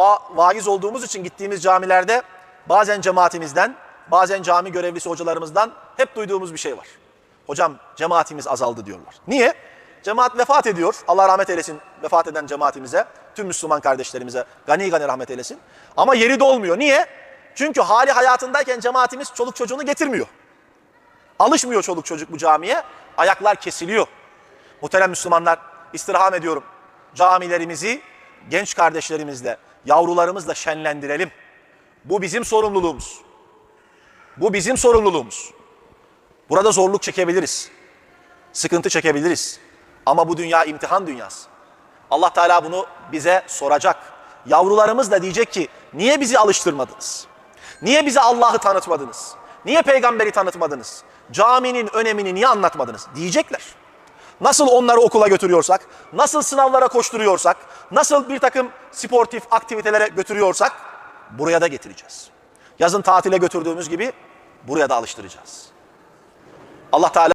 Va- Vaiz olduğumuz için gittiğimiz camilerde bazen cemaatimizden, bazen cami görevlisi hocalarımızdan hep duyduğumuz bir şey var. Hocam cemaatimiz azaldı diyorlar. Niye? Cemaat vefat ediyor. Allah rahmet eylesin vefat eden cemaatimize, tüm Müslüman kardeşlerimize gani gani rahmet eylesin. Ama yeri dolmuyor. Niye? Çünkü hali hayatındayken cemaatimiz çoluk çocuğunu getirmiyor. Alışmıyor çoluk çocuk bu camiye. Ayaklar kesiliyor. Muhterem Müslümanlar istirham ediyorum. Camilerimizi genç kardeşlerimizle, yavrularımızla şenlendirelim. Bu bizim sorumluluğumuz. Bu bizim sorumluluğumuz. Burada zorluk çekebiliriz. Sıkıntı çekebiliriz. Ama bu dünya imtihan dünyası. Allah Teala bunu bize soracak. Yavrularımız da diyecek ki niye bizi alıştırmadınız? Niye bize Allah'ı tanıtmadınız? Niye peygamberi tanıtmadınız? Caminin önemini niye anlatmadınız? Diyecekler. Nasıl onları okula götürüyorsak, nasıl sınavlara koşturuyorsak, nasıl bir takım sportif aktivitelere götürüyorsak buraya da getireceğiz. Yazın tatile götürdüğümüz gibi buraya da alıştıracağız. Allah Teala